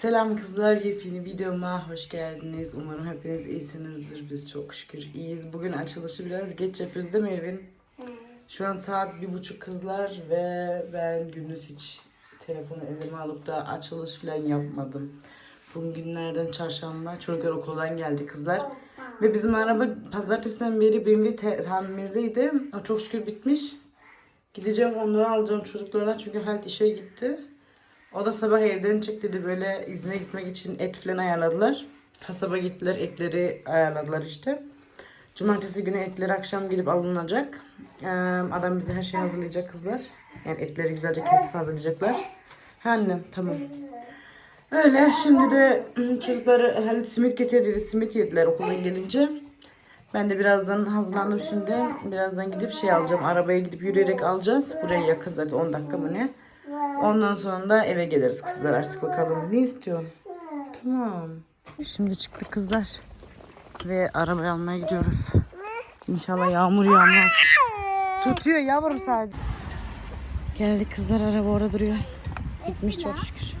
Selam kızlar, yepyeni videoma hoş geldiniz. Umarım hepiniz iyisinizdir. Biz çok şükür iyiyiz. Bugün açılışı biraz geç yapıyoruz değil mi Evin? Şu an saat bir buçuk kızlar ve ben gündüz hiç telefonu elime alıp da açılış falan yapmadım. Bugün günlerden çarşamba. Çocuklar okuldan geldi kızlar. Ve bizim araba pazartesiden beri te- tamirdeydi. O çok şükür bitmiş. Gideceğim onları alacağım çocuklardan çünkü Halit işe gitti. O da sabah evden çık dedi böyle izne gitmek için et falan ayarladılar. Kasaba gittiler etleri ayarladılar işte. Cumartesi günü etleri akşam gelip alınacak. Adam bize her şeyi hazırlayacak kızlar. Yani etleri güzelce kesip hazırlayacaklar. Ha annem tamam. Öyle şimdi de ım, çocukları Halit simit getirdi. Simit yediler okuldan gelince. Ben de birazdan hazırlandım şimdi. Birazdan gidip şey alacağım. Arabaya gidip yürüyerek alacağız. Buraya yakın zaten 10 dakika mı ne? Ondan sonra da eve geliriz kızlar artık bakalım. Ne istiyorsun? Tamam. Şimdi çıktık kızlar. Ve arabayı almaya gidiyoruz. İnşallah yağmur yağmaz. Tutuyor yavrum sadece. Geldik kızlar araba orada duruyor. Gitmiş çok şükür.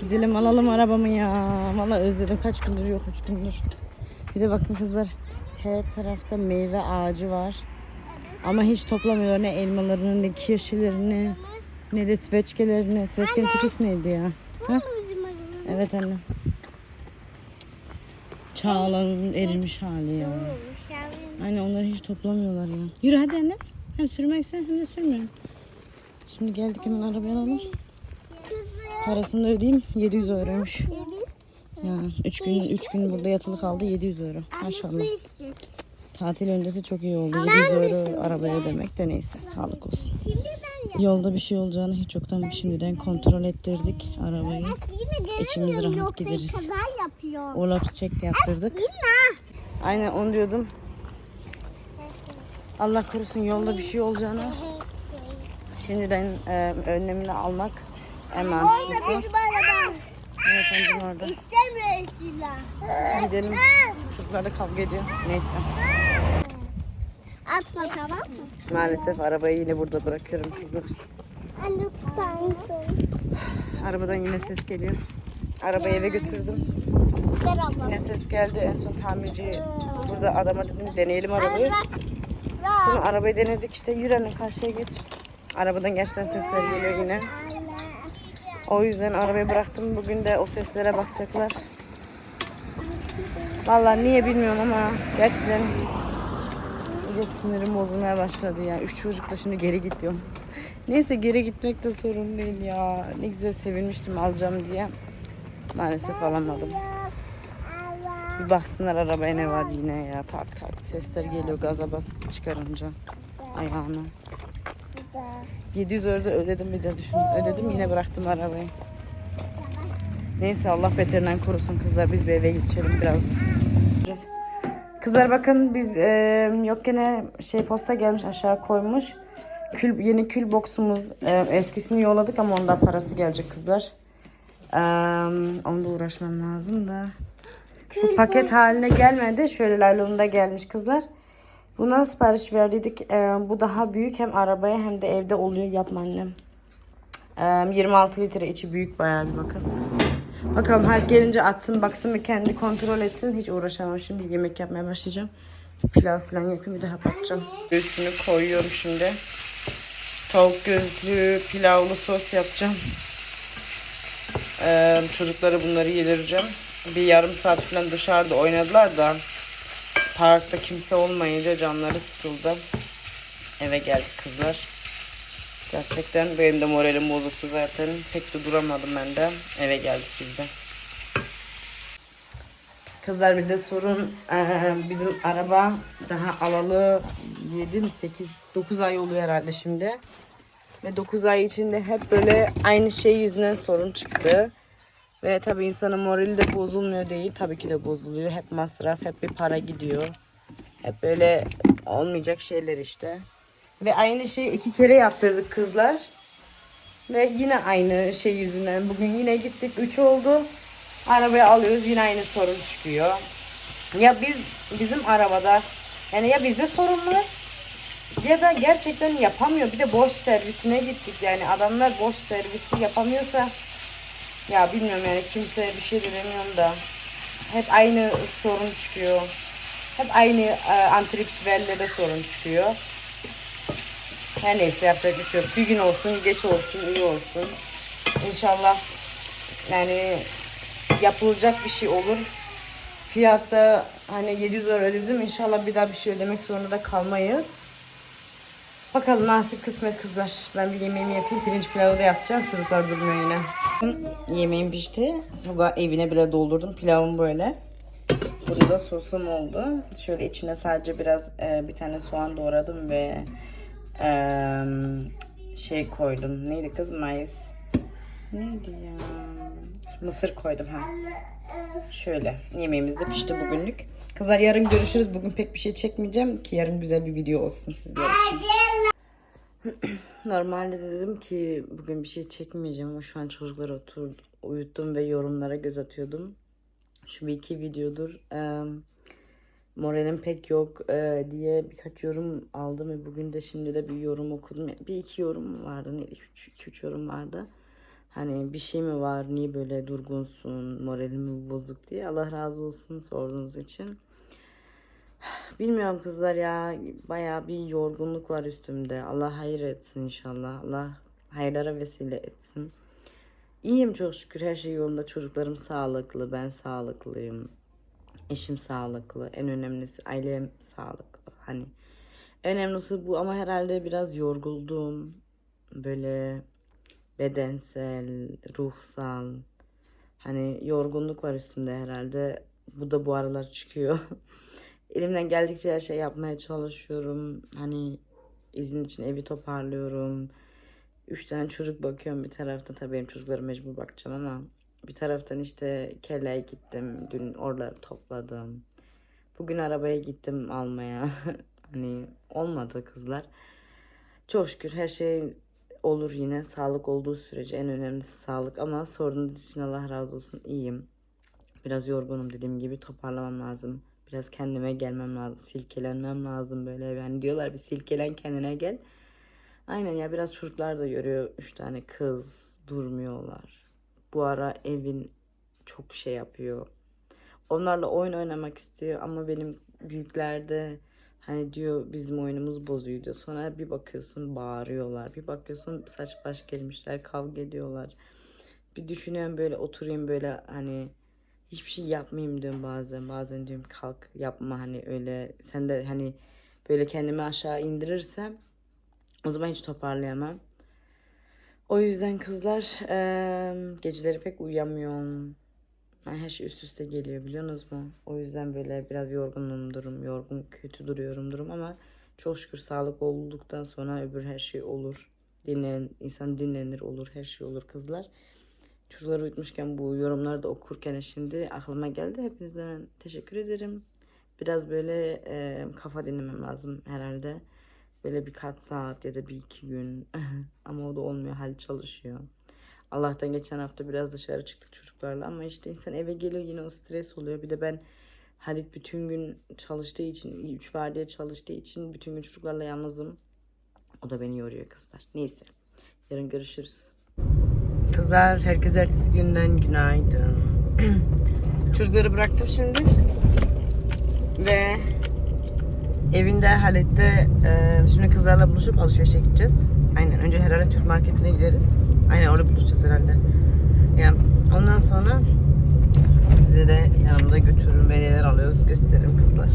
Gidelim alalım arabamı ya. Valla özledim kaç gündür yok üç gündür. Bir de bakın kızlar her tarafta meyve ağacı var. Ama hiç toplamıyor ne elmalarını ne kirşilerini ne de sveçkelerini. Sveçkenin Türkçesi neydi ya? Ha? Bizim arabamız Evet anne. Çağlanın erimiş hali ya. yavrum. Aynen onları hiç toplamıyorlar ya. Yürü hadi anne. Hem sürmek sen hem de sürmüyorum. Şimdi geldik hemen arabaya alalım. Parasını da ödeyeyim. 700 euroymuş. Ya 3 gün 3 gün burada yatılı kaldı 700 euro. Maşallah. Tatil öncesi çok iyi oldu. 700 euro arabaya ödemek de neyse sağlık olsun. Şimdi ben Yolda bir şey olacağını hiç yoktan şimdiden kontrol ettirdik arabayı. İçimiz rahat gideriz. Olaps de yaptırdık. Aynen onu diyordum. Allah korusun yolda bir şey olacağını şimdiden e, önlemini almak en mantıklısı. Evet anneciğim orada. İstemiyor silah. Gidelim. Çocuklar da kavga ediyor. Neyse. Atma tamam mı? Maalesef arabayı yine burada bırakıyorum kızlar. Anne tutar mısın? Arabadan yine ses geliyor. Arabayı eve götürdüm. Ver abla. Yine ses geldi. En son tamirci burada adama dedim deneyelim arabayı. Sonra arabayı denedik işte yürü anne karşıya geç. Arabadan gerçekten sesler geliyor yine. O yüzden arabayı bıraktım. Bugün de o seslere bakacaklar. Vallahi niye bilmiyorum ama gerçekten iyice sinirim bozulmaya başladı ya. Üç çocukla şimdi geri gidiyorum. Neyse geri gitmek de sorun değil ya. Ne güzel sevinmiştim alacağım diye. Maalesef alamadım. Bir baksınlar arabaya ne var yine ya. Tak tak sesler geliyor gaza basıp çıkarınca ayağına. 700 euro ödedim bir de düşün. Ödedim yine bıraktım arabayı. Neyse Allah beterinden korusun kızlar. Biz bir eve geçelim biraz. Kızlar bakın biz e, yok gene şey posta gelmiş aşağı koymuş. Kül, yeni kül boksumuz e, eskisini yolladık ama onda parası gelecek kızlar. E, onda uğraşmam lazım da. Bu paket haline gelmedi. Şöyle laylonunda gelmiş kızlar. Buna sipariş verdiydik. Ee, bu daha büyük hem arabaya hem de evde oluyor. Yapma annem. Ee, 26 litre içi büyük bayağı bir bakın. Bakalım her gelince atsın baksın ve kendi kontrol etsin. Hiç uğraşamam şimdi yemek yapmaya başlayacağım. Pilav falan yapayım bir daha patlayacağım. Üstünü koyuyorum şimdi. Tavuk gözlü pilavlı sos yapacağım. Ee, çocuklara bunları yedireceğim. Bir yarım saat falan dışarıda oynadılar da parkta kimse olmayınca canları sıkıldı. Eve geldik kızlar. Gerçekten benim de moralim bozuktu zaten. Pek de duramadım ben de. Eve geldik biz de. Kızlar bir de sorun bizim araba daha alalı 7 mi 8 9 ay oluyor herhalde şimdi. Ve 9 ay içinde hep böyle aynı şey yüzünden sorun çıktı. Ve tabii insanın morali de bozulmuyor değil. Tabii ki de bozuluyor. Hep masraf, hep bir para gidiyor. Hep böyle olmayacak şeyler işte. Ve aynı şeyi iki kere yaptırdık kızlar. Ve yine aynı şey yüzünden. Bugün yine gittik. Üç oldu. Arabayı alıyoruz. Yine aynı sorun çıkıyor. Ya biz bizim arabada yani ya bizde sorun var ya da gerçekten yapamıyor. Bir de boş servisine gittik yani adamlar boş servisi yapamıyorsa Ya bilmiyorum yani kimseye bir şey de demiyorum da. Hep aynı sorun çıkıyor. Hep aynı e, antripsiverlere sorun çıkıyor. Her neyse yapacak bir şey yok. Bir gün olsun, geç olsun, iyi olsun. İnşallah yani yapılacak bir şey olur. Fiyatta hani 700 euro ödedim. İnşallah bir daha bir şey ödemek zorunda da kalmayız. Bakalım nasip kısmet kızlar. Ben bir yemeğimi yapayım. Pirinç pilavı da yapacağım. Çocuklar durmuyor yine. Yemeğim pişti. Sonra evine bile doldurdum. Pilavım böyle. Burada da sosum oldu. Şöyle içine sadece biraz e, bir tane soğan doğradım ve e, şey koydum. Neydi kız? Mayıs. Neydi ya? Mısır koydum ha. Şöyle yemeğimiz de pişti bugünlük. Kızlar yarın görüşürüz. Bugün pek bir şey çekmeyeceğim ki yarın güzel bir video olsun sizler için. Normalde de dedim ki bugün bir şey çekmeyeceğim ama şu an çocukları otur uyuttum ve yorumlara göz atıyordum. Şu bir iki videodur eee, moralim pek yok eee, diye birkaç yorum aldım ve bugün de şimdi de bir yorum okudum. Bir iki yorum vardı. Ne, üç, iki üç yorum vardı. Hani bir şey mi var? Niye böyle durgunsun? Moralin mi bozuk diye. Allah razı olsun sorduğunuz için. Bilmiyorum kızlar ya. Bayağı bir yorgunluk var üstümde. Allah hayır etsin inşallah. Allah hayırlara vesile etsin. İyiyim çok şükür. Her şey yolunda. Çocuklarım sağlıklı. Ben sağlıklıyım. Eşim sağlıklı. En önemlisi ailem sağlıklı. Hani en önemlisi bu ama herhalde biraz yorguldum. Böyle bedensel, ruhsal. Hani yorgunluk var üstümde herhalde. Bu da bu aralar çıkıyor. Elimden geldikçe her şey yapmaya çalışıyorum. Hani izin için evi toparlıyorum. Üç tane çocuk bakıyorum bir taraftan. Tabii benim çocuklara mecbur bakacağım ama bir taraftan işte Kelle'ye gittim. Dün oraları topladım. Bugün arabaya gittim almaya. hani olmadı kızlar. Çok şükür her şey olur yine. Sağlık olduğu sürece en önemlisi sağlık. Ama sorduğunuz için Allah razı olsun iyiyim. Biraz yorgunum dediğim gibi toparlamam lazım. Biraz kendime gelmem lazım. Silkelenmem lazım böyle. Yani diyorlar bir silkelen kendine gel. Aynen ya biraz çocuklar da görüyor. Üç tane kız durmuyorlar. Bu ara evin çok şey yapıyor. Onlarla oyun oynamak istiyor ama benim büyüklerde hani diyor bizim oyunumuz bozuyor diyor. Sonra bir bakıyorsun bağırıyorlar. Bir bakıyorsun saç baş gelmişler kavga ediyorlar. Bir düşünüyorum böyle oturayım böyle hani hiçbir şey yapmayayım diyorum bazen. Bazen diyorum kalk yapma hani öyle sen de hani böyle kendimi aşağı indirirsem o zaman hiç toparlayamam. O yüzden kızlar eee, geceleri pek uyuyamıyorum. Ben her şey üst üste geliyor biliyorsunuz mu? O yüzden böyle biraz yorgunum durum, yorgun kötü duruyorum durum ama çok şükür sağlık olduktan sonra öbür her şey olur. Dinlen, insan dinlenir olur, her şey olur kızlar. Çocukları uyutmuşken bu yorumları da okurken şimdi aklıma geldi. Hepinize teşekkür ederim. Biraz böyle e, kafa dinlemem lazım herhalde. Böyle birkaç saat ya da bir iki gün. ama o da olmuyor. Hal çalışıyor. Allah'tan geçen hafta biraz dışarı çıktık çocuklarla ama işte insan eve geliyor yine o stres oluyor. Bir de ben Halit bütün gün çalıştığı için, üç vardiya çalıştığı için bütün gün çocuklarla yalnızım. O da beni yoruyor kızlar. Neyse. Yarın görüşürüz. Kızlar herkese ertesi günden günaydın. Çocukları bıraktım şimdi. Ve evinde Halit'te e, şimdi kızlarla buluşup alışverişe gideceğiz. Aynen önce herhalde Türk marketine gideriz. Aynen orada buluşacağız herhalde. Yani ondan sonra size de yanımda götürürüm ve neler alıyoruz gösteririm kızlar.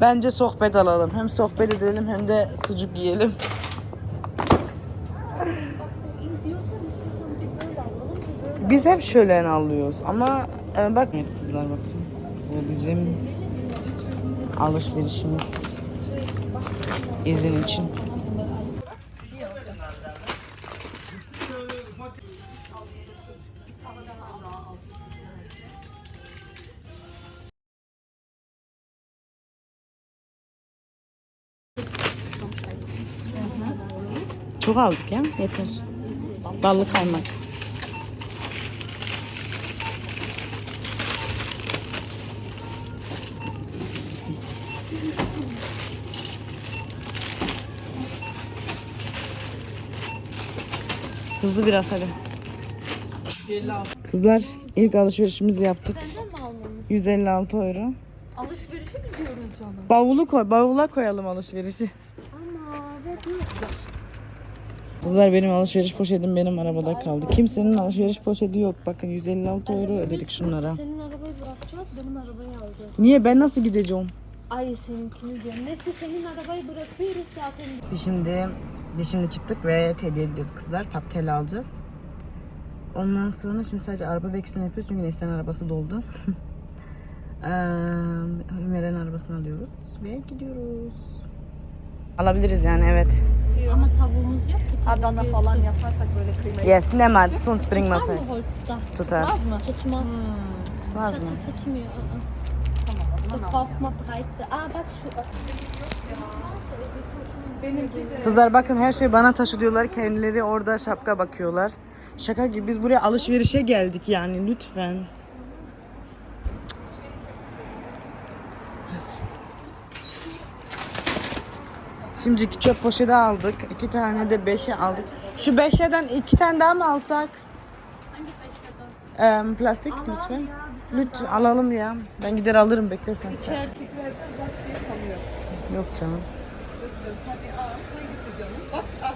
Bence sohbet alalım. Hem sohbet edelim hem de sucuk yiyelim. Biz hep şöyle alıyoruz ama e, bak evet kızlar bakın. Bu bizim alışverişimiz izin için. Çok aldık ya yeter. Ballı kaymak. Hızlı biraz hadi. Kızlar ilk alışverişimizi yaptık. Senden mi almamız? 156 euro. Alışverişe gidiyoruz canım. Bavulu koy, bavula koyalım alışverişi. Ama ve bu Kızlar benim alışveriş poşetim benim arabada kaldı. Kimsenin alışveriş poşeti yok. Bakın 156 euro ödedik şunlara. Senin arabayı bırakacağız, benim arabayı alacağız. Niye ben nasıl gideceğim? Ay seninkini diyorum. Neyse senin arabayı bırakıyoruz zaten. Biz şimdi biz şimdi çıktık ve Teddy'ye gidiyoruz kızlar. Paptel alacağız. Ondan sonra şimdi sadece araba bekisini yapıyoruz çünkü Neslihan arabası doldu. Eee, Ömer'in arabasını alıyoruz ve gidiyoruz. Alabiliriz yani evet. Ama tavuğumuz yok ki. Adana falan yaparsak böyle kıymayı. Yes, ne mal, sonst Var bringmaz mı? Tutar. mı? Tutmaz. Tutmaz mı? Çatı tutmuyor. ı-ı. Tamam Bu kalkma breite. Aa bak şu Benimki de. Kızlar bakın her şey bana taşı diyorlar. Kendileri orada şapka bakıyorlar. Şaka gibi biz buraya alışverişe geldik yani lütfen. Şimdi çöp poşeti aldık. iki tane de beşe aldık. Şu beşeden iki tane daha mı alsak? Hangi? Ee, plastik lütfen. Lütfen alalım ya. Ben gider alırım bekle sen. Bak diye kalıyor. Yok canım. Hadi.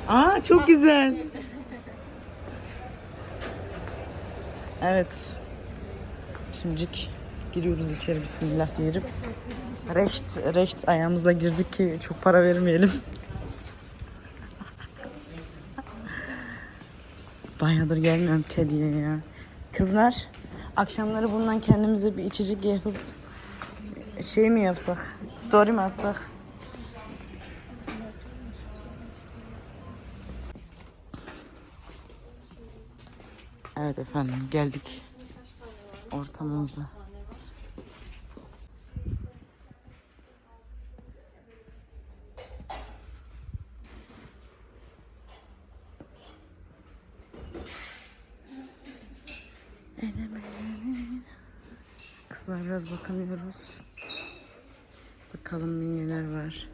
Aa çok güzel. Evet. Şimdilik giriyoruz içeri bismillah diyelim. Recht, recht ayağımızla girdik ki çok para vermeyelim. Bayağıdır gelmiyorum Teddy'ye ya. Kızlar akşamları bundan kendimize bir içecek yapıp şey mi yapsak? Story mi atsak? Evet efendim geldik ortamımıza. Kızlar biraz bakamıyoruz. Bakalım neler var.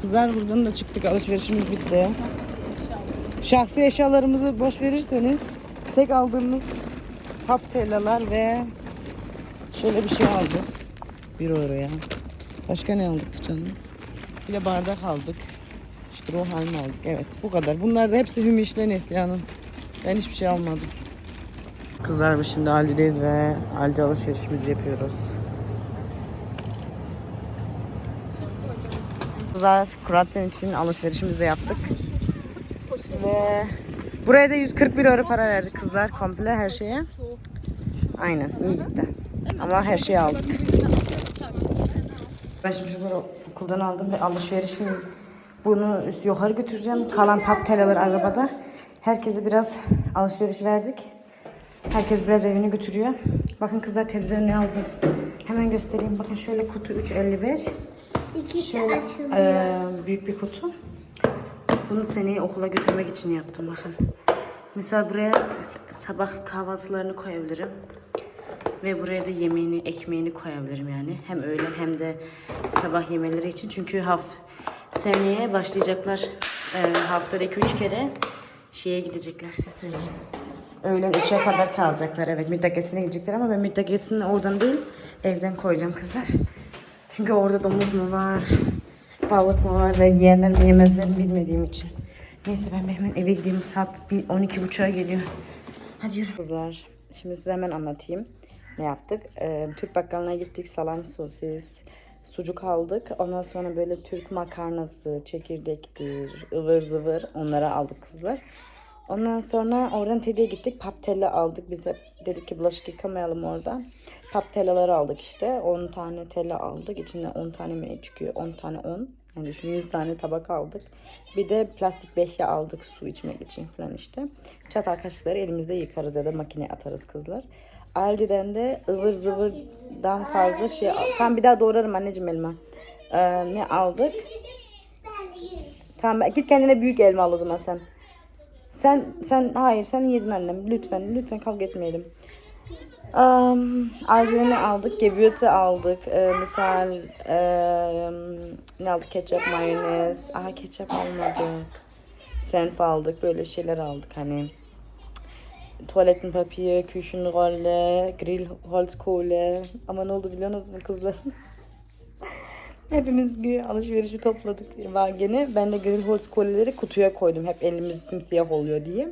Kızlar buradan da çıktık alışverişimiz bitti. Şahsi eşyalarımızı boş verirseniz tek aldığımız pap tellalar ve şöyle bir şey aldık. 1 euroya. Başka ne aldık canım? Bir de bardak aldık. İşte ruh halmi aldık. Evet bu kadar. Bunlar da hepsi Hümiş'le Neslihan'ın. Ben hiçbir şey almadım. Kızlar biz şimdi Aldi'deyiz ve Aldi alışverişimizi yapıyoruz. Kızlar kuraten için alışverişimizi de yaptık. Ve buraya da 141 euro para verdik kızlar komple her şeye. Aynen iyi gitti. Ama her şeyi aldık. Ben şimdi şunları okuldan aldım ve alışverişini bunu yukarı götüreceğim. Kalan paptelalar arabada. Herkese biraz alışveriş verdik. Herkes biraz evine götürüyor. Bakın kızlar teyzeler ne aldı. Hemen göstereyim. Bakın şöyle kutu 3.55. Şöyle eee, büyük bir kutu. Bunu seneye okula götürmek için yaptım bakın. Mesela buraya sabah kahvaltılarını koyabilirim. Ve buraya da yemeğini, ekmeğini koyabilirim yani. Hem öğlen hem de sabah yemeleri için. Çünkü haf seneye başlayacaklar. Ee, haftada 2-3 kere şeye gidecekler size söyleyeyim. Öğlen 3'e kadar kalacaklar. Evet müddakesine gidecekler ama ben müddakesini oradan değil evden koyacağım kızlar. Çünkü orada domuz mu var, balık mı var ve yerler mi yemezler bilmediğim için. Neyse ben hemen eve gideyim. Saat bir 12.30'a geliyor. Hadi yürü. Kızlar şimdi size hemen anlatayım. Ne yaptık? Ee, Türk bakkalına gittik. Salam, sosis, sucuk aldık. Ondan sonra böyle Türk makarnası, çekirdektir, ıvır zıvır onları aldık kızlar. Ondan sonra oradan Teddy'ye gittik. Paptella aldık. Biz hep dedik ki bulaşık yıkamayalım orada. Paptellaları aldık işte. 10 tane tella aldık. İçinde 10 tane mi çıkıyor? 10 tane 10. Yani düşün 100 tane tabak aldık. Bir de plastik beşya aldık su içmek için falan işte. Çatal kaşıkları elimizde yıkarız ya da makineye atarız kızlar. Aldi'den de ıvır zıvırdan fazla şey. Tam bir daha doğrarım anneciğim elma. Ee, ne aldık? Tamam git kendine büyük elma al o zaman sen. Sen sen hayır sen yedin annem. Lütfen lütfen kavga etmeyelim. Um, Aldi'ne aldık. Gewürze aldık. Ee, misal eee, ne aldık? Ketçap, mayonez. Aha ketçap almadık. senf aldık. Böyle şeyler aldık hani. Tuvalettenpapier, Küchenrolle, Grillholzkohle. Ama ne oldu biliyor musunuz kızlar? Hepimiz bir alışverişi topladık vagene. Ben de Grillholzkohle'leri kutuya koydum. Hep elimiz simsiyah oluyor diye.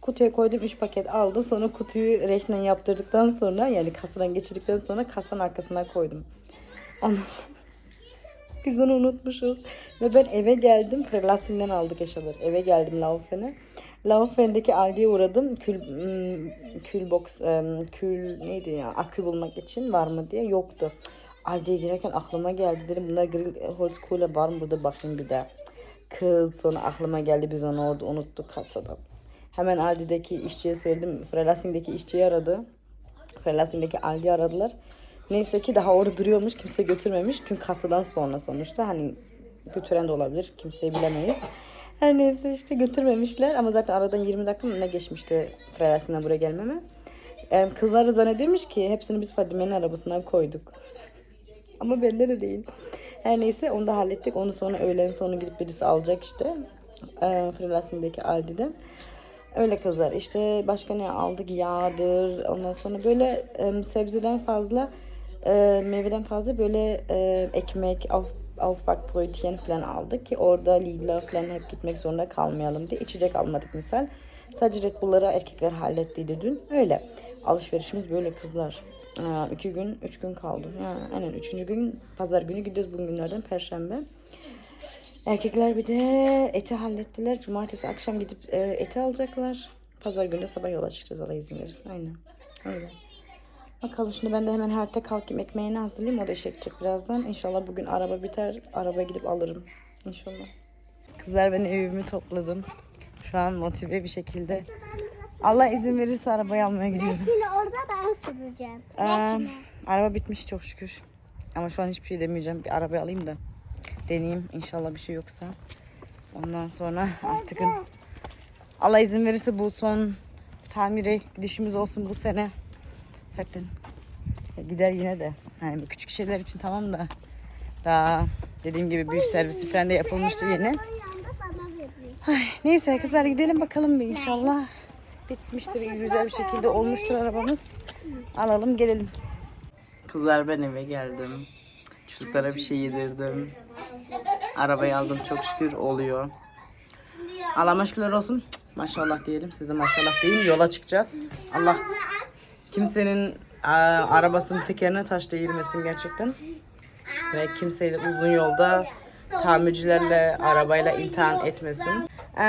Kutuya koydum 3 paket aldım. Sonra kutuyu rehnen yaptırdıktan sonra yani kasadan geçirdikten sonra kasanın arkasına koydum. Ondan biz onu unutmuşuz. Ve ben eve geldim. Frelasin'den aldık eşyaları. Eve geldim Laufen'e. Laufen'deki Aldi'ye uğradım. Kül, hmm, kül box, kül neydi ya? Akü bulmak için var mı diye. Yoktu. Aldi'ye girerken aklıma geldi. Dedim bunlar grill holz kule var mı burada bakayım bir de. Kız sonra aklıma geldi biz onu orada unuttuk kasada. Hemen Aldi'deki işçiye söyledim. Frelasin'deki işçiyi aradı. Frelasin'deki Aldi'yi aradılar. Neyse ki daha orada duruyormuş. Kimse götürmemiş. Çünkü kasadan sonra sonuçta hani götüren de olabilir. Kimseyi bilemeyiz. Her neyse işte götürmemişler ama zaten aradan 20 dakika ne geçmişti Frelasin'den buraya gelmeme. Kızlar da zannediyormuş ki hepsini biz Fadime'nin arabasına koyduk. Ama belli de değil. Her neyse onu da hallettik. Onu sonra öğlen sonra gidip birisi alacak işte. Ee, Frelasin'deki Aldi'den. Öyle kızlar. İşte başka ne aldık? Yağdır. Ondan sonra böyle e, sebzeden fazla, e, meyveden fazla böyle e, ekmek, auf, Aufbackbrötchen falan aldık ki orada Lidl'a falan hep gitmek zorunda kalmayalım diye. içecek almadık misal. Sadece Red Bull'ları erkekler hallettiydi dün. Öyle. Alışverişimiz böyle kızlar. Ee, iki gün, üç gün kaldı. Yani aynen üçüncü gün pazar günü gidiyoruz bugün günlerden perşembe. Erkekler bir de eti hallettiler. Cumartesi akşam gidip e, eti alacaklar. Pazar günü sabah yola çıkacağız Allah izin verirse. Aynen. Öyle. Bakalım şimdi ben de hemen harita kalkayım ekmeğini hazırlayayım. O da işe birazdan. İnşallah bugün araba biter. Arabaya gidip alırım. İnşallah. Kızlar ben evimi topladım. Şu an motive bir şekilde. Allah izin verirse arabayı almaya gidiyorum. Yine orada ben süreceğim. Ee, araba bitmiş çok şükür. Ama şu an hiçbir şey demeyeceğim. Bir araba alayım da deneyeyim. İnşallah bir şey yoksa. Ondan sonra artık Allah izin verirse bu son tamire gidişimiz olsun bu sene. Zaten gider yine de. Yani bu küçük şeyler için tamam da daha dediğim gibi büyük servisi falan da yapılmıştı yeni. Veriyor. Neyse kızlar gidelim bakalım bir inşallah. Bitmiştir güzel bir şekilde olmuştur arabamız. Alalım gelelim. Kızlar ben eve geldim. Çocuklara bir şey yedirdim. Arabayı aldım çok şükür oluyor. Allah'a şükürler olsun. Maşallah diyelim. Siz de maşallah deyin. Yola çıkacağız. Allah kimsenin aa, arabasının tekerine taş değirmesin gerçekten. Ve kimseyi uzun yolda tamircilerle, arabayla imtihan etmesin. Ee,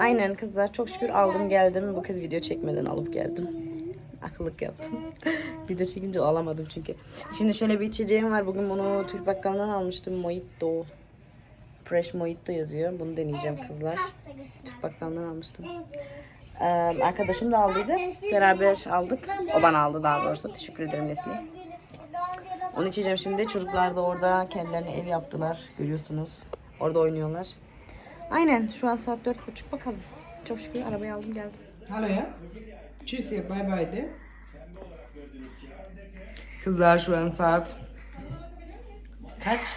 aynen kızlar çok şükür aldım geldim. Bu kez video çekmeden alıp geldim. Akıllık yaptım. video çekince alamadım çünkü. Şimdi şöyle bir içeceğim var. Bugün bunu Türk bakkalından almıştım. Mojito. Fresh Mojito yazıyor. Bunu deneyeceğim kızlar. Türk bakkalından almıştım. Ee, arkadaşım da aldıydı. Beraber aldık. O bana aldı daha doğrusu. Teşekkür ederim Nesli. Onu içeceğim şimdi. Çocuklar da orada kendilerine ev yaptılar. Görüyorsunuz. Orada oynuyorlar. Aynen. Şu an saat dört buçuk. Bakalım. Çok şükür arabayı aldım geldim. Hallo ya. Tschüss ya. Bye bye de. Kızlar şu an saat kaç?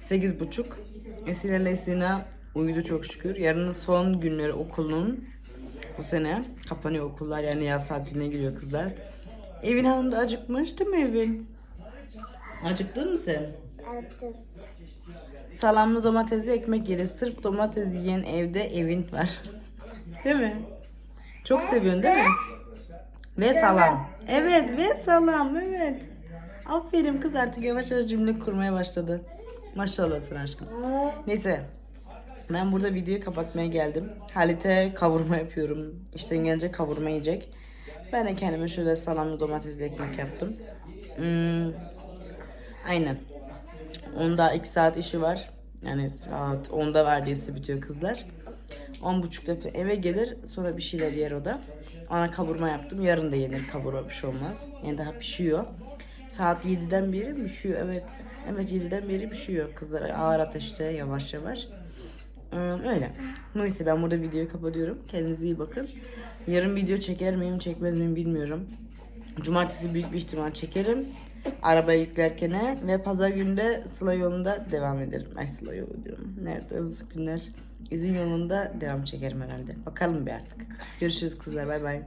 Sekiz buçuk. Esile Esina uyudu çok şükür. Yarın son günleri okulun bu sene kapanıyor okullar yani yaz tatiline giriyor kızlar. Evin hanım da acıkmış değil mi Evin? Acıktın mı sen? Evet. Salamlı domatesli ekmek yeri. Sırf domates yiyen evde evin var. değil mi? Çok seviyorsun değil mi? Ve salam. Evet ve salam evet. Aferin kız artık yavaş yavaş cümle kurmaya başladı. Maşallah sana aşkım. Neyse. Ben burada videoyu kapatmaya geldim. Halit'e kavurma yapıyorum. İşten gelince kavurma yiyecek. Ben de kendime şöyle salamlı domatesli ekmek yaptım. Hmm, aynen. Onda 2 saat işi var. Yani saat 10'da vardiyası bitiyor kızlar. 10.30'da falan eve gelir sonra bir şeyler yer o da. Ona kavurma yaptım. Yarın da yenir kavurma bir şey olmaz. Yani daha pişiyor. Saat 7'den beri pişiyor evet. Evet 7'den beri pişiyor kızlar. Ağır ateşte yavaş yavaş. Ee, Öyle. Neyse ben burada videoyu kapatıyorum. Kendinize iyi bakın. Yarın video çeker miyim çekmez miyim bilmiyorum. Cumartesi büyük bir ihtimal çekerim. Arabaya yüklerken ve pazar günde Sıla yolunda devam ederim. Ay Sıla yolu diyorum. Nerede uzun günler? İzin yolunda devam çekerim herhalde. Bakalım bir artık. Görüşürüz kızlar. Bay bay.